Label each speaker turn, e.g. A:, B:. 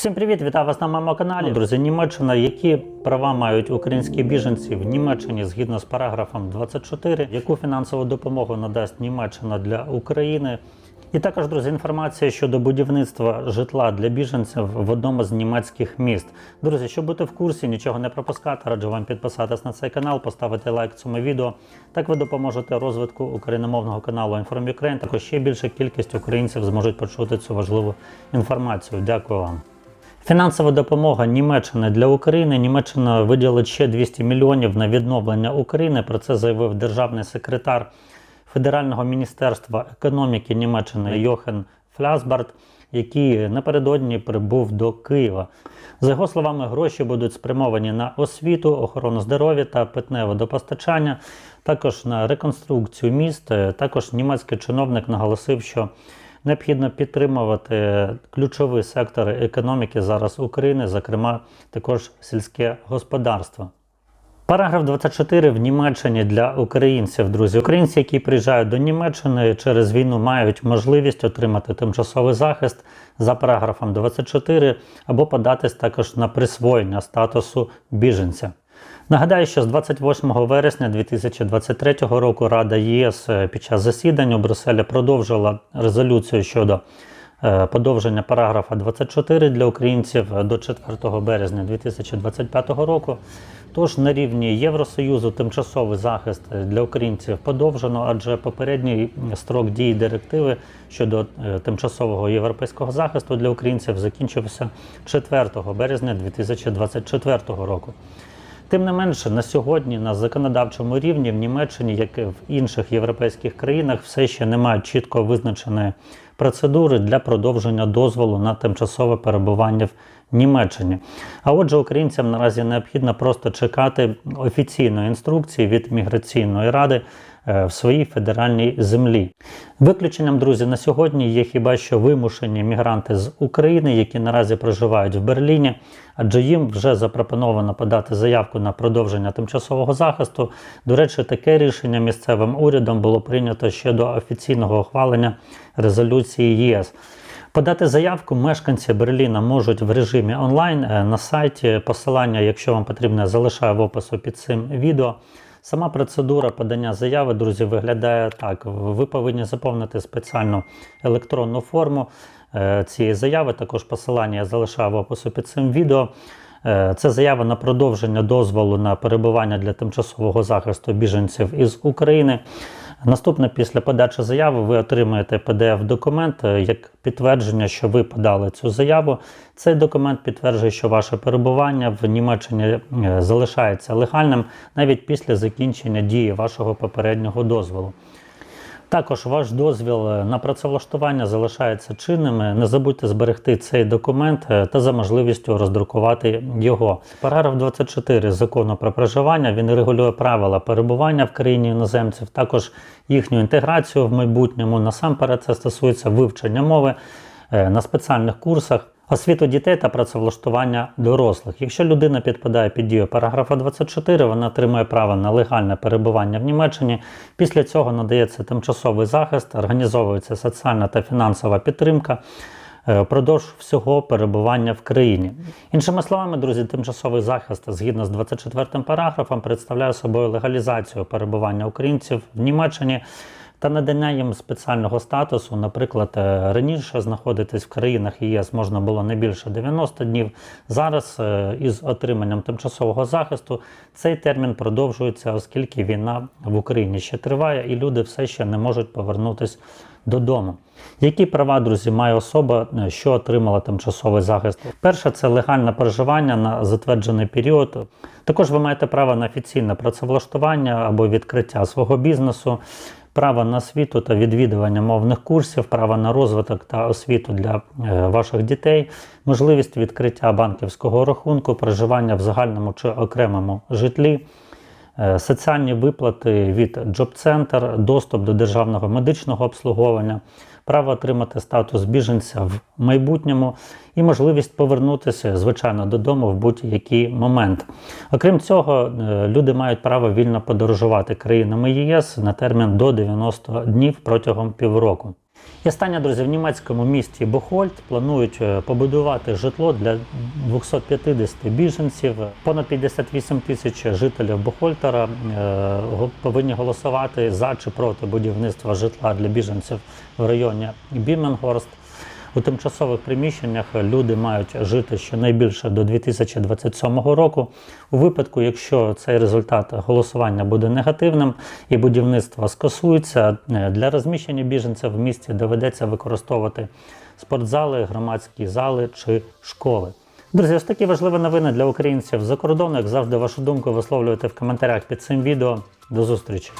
A: Всім привіт, вітаю вас на моєму каналі. Друзі, Німеччина. Які права мають українські біженці в Німеччині згідно з параграфом 24? Яку фінансову допомогу надасть Німеччина для України? І також, друзі, інформація щодо будівництва житла для біженців в одному з німецьких міст. Друзі, щоб бути в курсі, нічого не пропускати, раджу вам підписатись на цей канал, поставити лайк цьому відео. Так ви допоможете розвитку україномовного каналу Inform Ukraine. Також ще більша кількість українців зможуть почути цю важливу інформацію. Дякую вам. Фінансова допомога Німеччини для України. Німеччина виділить ще 200 мільйонів на відновлення України. Про це заявив державний секретар Федерального міністерства економіки Німеччини Йохен Флясбарт, який напередодні прибув до Києва. За його словами, гроші будуть спрямовані на освіту, охорону здоров'я та питне водопостачання, також на реконструкцію міст. Також німецький чиновник наголосив, що Необхідно підтримувати ключові сектори економіки зараз України, зокрема також сільське господарство. Параграф 24 в Німеччині для українців, друзі. Українці, які приїжджають до Німеччини через війну, мають можливість отримати тимчасовий захист за параграфом 24 або податись також на присвоєння статусу біженця. Нагадаю, що з 28 вересня 2023 року Рада ЄС е, під час засідань у Брюсселі продовжила резолюцію щодо е, подовження параграфа 24 для українців до 4 березня 2025 року. Тож на рівні Євросоюзу тимчасовий захист для українців подовжено, адже попередній строк дії директиви щодо е, тимчасового європейського захисту для українців закінчився 4 березня 2024 року. Тим не менше, на сьогодні на законодавчому рівні в Німеччині, як і в інших європейських країнах, все ще немає чітко визначеної процедури для продовження дозволу на тимчасове перебування в Німеччині. А отже, українцям наразі необхідно просто чекати офіційної інструкції від міграційної ради в своїй федеральній землі. Виключенням, друзі, на сьогодні є хіба що вимушені мігранти з України, які наразі проживають в Берліні, адже їм вже запропоновано подати заявку на продовження тимчасового захисту. До речі, таке рішення місцевим урядом було прийнято ще до офіційного ухвалення резолюції ЄС. Подати заявку мешканці Берліна можуть в режимі онлайн е, на сайті. Посилання, якщо вам потрібне, залишаю в опису під цим відео. Сама процедура подання заяви, друзі, виглядає так. Ви повинні заповнити спеціальну електронну форму е, цієї заяви. Також посилання я залишаю в описі під цим відео. Е, Це заява на продовження дозволу на перебування для тимчасового захисту біженців із України. Наступне після подачі заяви ви отримаєте PDF-документ е, як підтвердження, що ви подали цю заяву. Цей документ підтверджує, що ваше перебування в Німеччині е, залишається легальним навіть після закінчення дії вашого попереднього дозволу. Також ваш дозвіл е, на працевлаштування залишається чинним. Не забудьте зберегти цей документ е, та за можливістю роздрукувати його. Параграф 24 закону про проживання він регулює правила перебування в країні іноземців, також їхню інтеграцію в майбутньому. Насамперед це стосується вивчення мови е, на спеціальних курсах. Освіту дітей та працевлаштування дорослих. Якщо людина підпадає під дію параграфа 24, вона отримує право на легальне перебування в Німеччині. Після цього надається тимчасовий захист, організовується соціальна та фінансова підтримка е, впродовж всього перебування в країні. Іншими словами, друзі, тимчасовий захист згідно з 24 параграфом представляє собою легалізацію перебування українців в Німеччині та надання їм спеціального статусу. Наприклад, е, раніше знаходитись в країнах ЄС можна було не більше 90 днів. Зараз е, із отриманням тимчасового захисту цей термін продовжується, оскільки війна в Україні ще триває, і люди все ще не можуть повернутися додому. Які права, друзі, має особа, е, що отримала тимчасовий захист? Перше це легальне проживання на затверджений період. Також ви маєте право на офіційне працевлаштування або відкриття свого бізнесу право на освіту та відвідування мовних курсів, право на розвиток та освіту для е, ваших дітей, можливість відкриття банківського рахунку, проживання в загальному чи окремому житлі. Е, соціальні виплати від Джоб-центр, доступ до державного медичного обслуговування, право отримати статус біженця в майбутньому і можливість повернутися, звичайно, додому в будь-який момент. Окрім цього, е, люди мають право вільно подорожувати країнами ЄС на термін до 90 днів протягом півроку. І останнє, друзі, в німецькому місті Бохольд планують е, побудувати житло для 250 біженців. Понад 58 тисяч жителів Бохольтера е, повинні голосувати за чи проти будівництва житла для біженців в районі Біменгорст. У тимчасових приміщеннях люди мають жити щонайбільше до 2027 року. У випадку, якщо цей результат голосування буде негативним і будівництво скасується, е, для розміщення біженців в місті доведеться використовувати спортзали, громадські зали чи школи. Друзі, ось такі важливі новини для українців за кордону. Як завжди, вашу думку висловлюйте в коментарях під цим відео. До зустрічі!